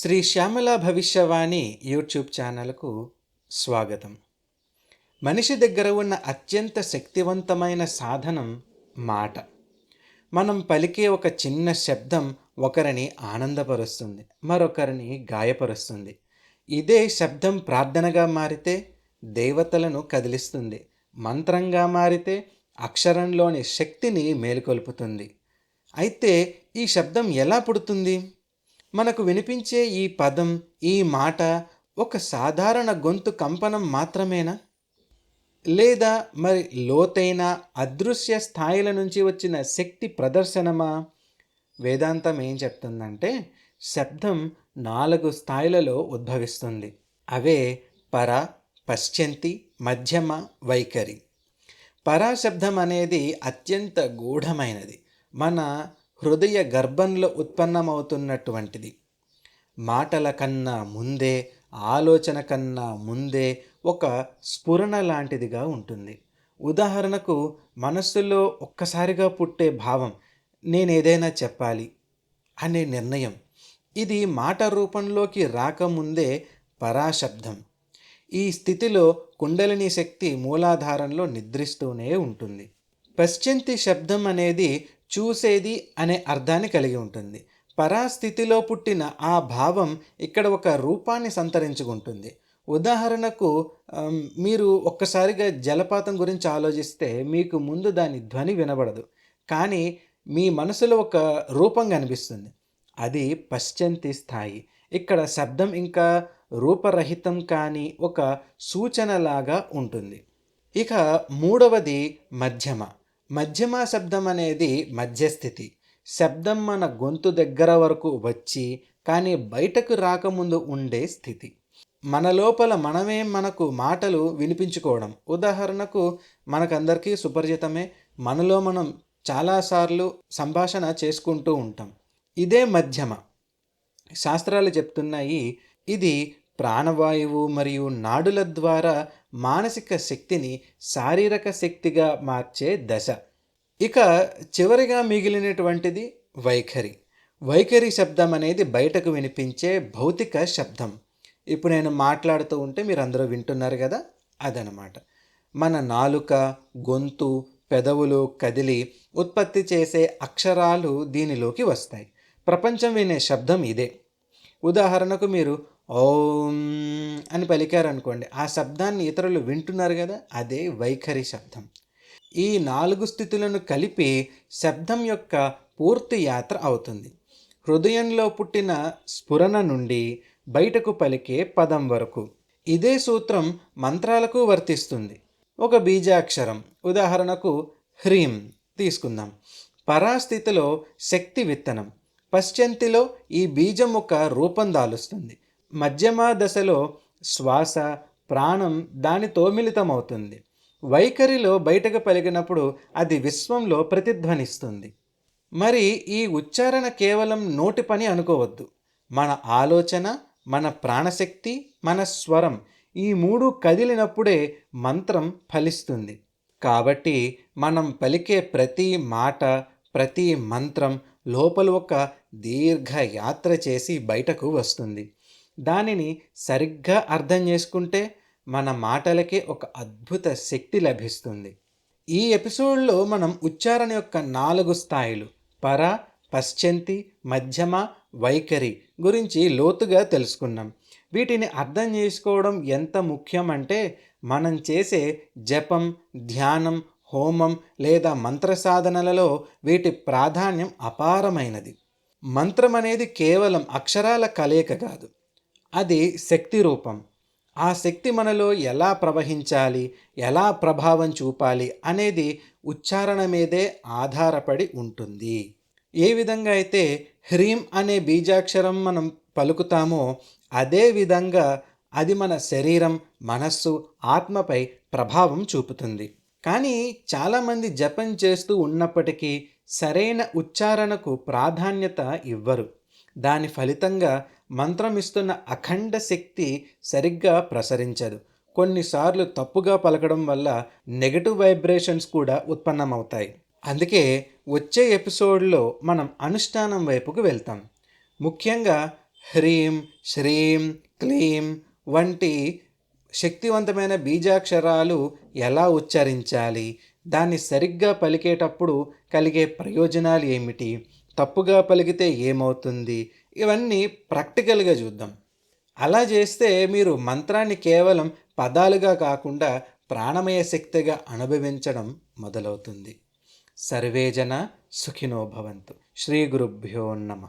Shri Shyamala భవిష్యవాణి YouTube ఛానల్కు స్వాగతం. మనిషి దగ్గర ఉన్న అత్యంత శక్తివంతమైన సాధనం మాట. మనం పలికే ఒక చిన్న శబ్దం ఒకరిని ఆనందపరుస్తుంది మరొకరిని గాయపరుస్తుంది. ఇదే శబ్దం ప్రార్థనగా మారితే దేవతలను కదిలిస్తుంది. మంత్రంగా మారితే అక్షరంలోని శక్తిని మేలుకొల్పుతుంది. అయితే ఈ శబ్దం ఎలా పుడుతుంది? మనకు వినిపించే ఈ పదం ఈ మాట ఒక సాధారణ గొంతు కంపనం మాత్రమేనా? లేదా మరి లోతైన అదృశ్య స్థాయిల నుంచి వచ్చిన శక్తి ప్రదర్శనమా? వేదాంతం ఏం చెప్తుందంటే శబ్దం నాలుగు స్థాయిలలో ఉద్భవిస్తుంది. అవే పర పశ్చంతి మధ్యమ వైఖరి. పరాశబ్దం అనేది అత్యంత గూఢమైనది. మన హృదయ గర్భంలో ఉత్పన్నమవుతున్నటువంటిది. మాటల కన్నా ముందే ఆలోచన కన్నా ముందే ఒక స్ఫురణ లాంటిదిగా ఉంటుంది. ఉదాహరణకు మనస్సులో ఒక్కసారిగా పుట్టే భావం నేను ఏదైనా చెప్పాలి అనే నిర్ణయం. ఇది మాట రూపంలోకి రాకముందే పరాశబ్దం. ఈ స్థితిలో కుండలిని శక్తి మూలాధారంలో నిద్రిస్తూనే ఉంటుంది. పశ్చింతి శబ్దం అనేది చూసేది అనే అర్థాన్ని కలిగి ఉంటుంది. పరాస్థితిలో పుట్టిన ఆ భావం ఇక్కడ ఒక రూపాన్ని సంతరించుకుంటుంది. ఉదాహరణకు మీరు ఒక్కసారిగా జలపాతం గురించి ఆలోచిస్తే మీకు ముందు దాని ధ్వని వినబడదు. కానీ మీ మనసులో ఒక రూపం కనిపిస్తుంది. అది పశ్చంతి స్థాయి. ఇక్కడ శబ్దం ఇంకా రూపరహితం కానీ ఒక సూచనలాగా ఉంటుంది. ఇక మూడవది మధ్యమ. మధ్యమ శబ్దం అనేది మధ్యస్థితి. శబ్దం మన గొంతు దగ్గర వరకు వచ్చి కానీ బయటకు రాకముందు ఉండే స్థితి. మన లోపల మనమే మనకు మాటలు వినిపించుకోవడం. ఉదాహరణకు మనకందరికీ సుపరిచితమే. మనలో మనం చాలాసార్లు సంభాషణ చేసుకుంటూ ఉంటాం. ఇదే మధ్యమ. శాస్త్రాలు చెప్తున్నాయి ఇది ప్రాణవాయువు మరియు నాడుల ద్వారా మానసిక శక్తిని శారీరక శక్తిగా మార్చే దశ. ఇక చివరిగా మిగిలినటువంటిది వైఖరి. వైఖరి శబ్దం అనేది బయటకు వినిపించే భౌతిక శబ్దం. ఇప్పుడు నేను మాట్లాడుతూ ఉంటే మీరు అందరూ వింటున్నారు కదా? అదనమాట. మన నాలుక గొంతు పెదవులు కదిలి ఉత్పత్తి చేసే అక్షరాలు దీనిలోకి వస్తాయి. ప్రపంచం వినే శబ్దం ఇదే. ఉదాహరణకు మీరు ఓం అని పలికారనుకోండి. ఆ శబ్దాన్ని ఇతరులు వింటున్నారు కదా అదే వైఖరి శబ్దం. ఈ నాలుగు స్థితులను కలిపి శబ్దం యొక్క పూర్తి యాత్ర అవుతుంది. హృదయంలో పుట్టిన స్ఫురణ నుండి బయటకు పలికే పదం వరకు. ఇదే సూత్రం మంత్రాలకు వర్తిస్తుంది. ఒక బీజాక్షరం ఉదాహరణకు హ్రీం తీసుకుందాం. పరాస్థితిలో శక్తి విత్తనం పశ్చంతిలో ఈ బీజం ఒక రూపం దాలుస్తుంది. మధ్యమ దశలో శ్వాస ప్రాణం దానితో మిళితమవుతుంది వైఖరిలో బయటకు పలికినప్పుడు అది విశ్వంలో ప్రతిధ్వనిస్తుంది. మరి ఈ ఉచ్చారణ కేవలం నోటి పని అనుకోవద్దు. మన ఆలోచన మన ప్రాణశక్తి మన స్వరం ఈ మూడు కదిలినప్పుడే మంత్రం ఫలిస్తుంది. కాబట్టి మనం పలికే ప్రతి మాట ప్రతి మంత్రం లోపల ఒక దీర్ఘ యాత్ర చేసి బయటకు వస్తుంది. దానిని సరిగ్గా అర్థం చేసుకుంటే మన మాటలకే ఒక అద్భుత శక్తి లభిస్తుంది. ఈ ఎపిసోడ్లో మనం ఉచ్చారణ యొక్క నాలుగు స్థాయిలు పర పశ్చంతి మధ్యమ వైఖరి గురించి లోతుగా తెలుసుకున్నాం. వీటిని అర్థం చేసుకోవడం ఎంత ముఖ్యం అంటే మనం చేసే జపం ధ్యానం హోమం లేదా మంత్ర సాధనలలో వీటి ప్రాధాన్యం అపారమైనది. మంత్రం అనేది కేవలం అక్షరాల కలయిక కాదు. అది శక్తి రూపం. ఆ శక్తి మనలో ఎలా ప్రవహించాలి ఎలా ప్రభావం చూపాలి అనేది ఉచ్చారణ మీదే ఆధారపడి ఉంటుంది. ఏ విధంగా అయితే హ్రీం అనే బీజాక్షరం మనం పలుకుతామో అదే విధంగా అది మన శరీరం మనస్సు ఆత్మపై ప్రభావం చూపుతుంది. కానీ చాలామంది జపం చేస్తూ ఉన్నప్పటికీ సరైన ఉచ్చారణకు ప్రాధాన్యత ఇవ్వరు. దాని ఫలితంగా మంత్రం ఇస్తున్న అఖండ శక్తి సరిగ్గా ప్రసరించదు. కొన్నిసార్లు తప్పుగా పలకడం వల్ల నెగటివ్ వైబ్రేషన్స్ కూడా ఉత్పన్నమవుతాయి. అందుకే వచ్చే ఎపిసోడ్లో మనం అనుష్ఠానం వైపుకు వెళ్తాం. ముఖ్యంగా హ్రీం శ్రీం క్లీం వంటి శక్తివంతమైన బీజాక్షరాలు ఎలా ఉచ్చరించాలి దాన్ని సరిగ్గా పలికేటప్పుడు కలిగే ప్రయోజనాలు ఏమిటి తప్పుగా పలికితే ఏమవుతుంది ఇవన్నీ ప్రాక్టికల్గా చూద్దాం. అలా చేస్తే మీరు మంత్రాన్ని కేవలం పదాలుగా కాకుండా ప్రాణమయ శక్తిగా అనుభవించడం మొదలవుతుంది. సర్వేజన సుఖినో భవంతు. శ్రీ గురుభ్యో నమ.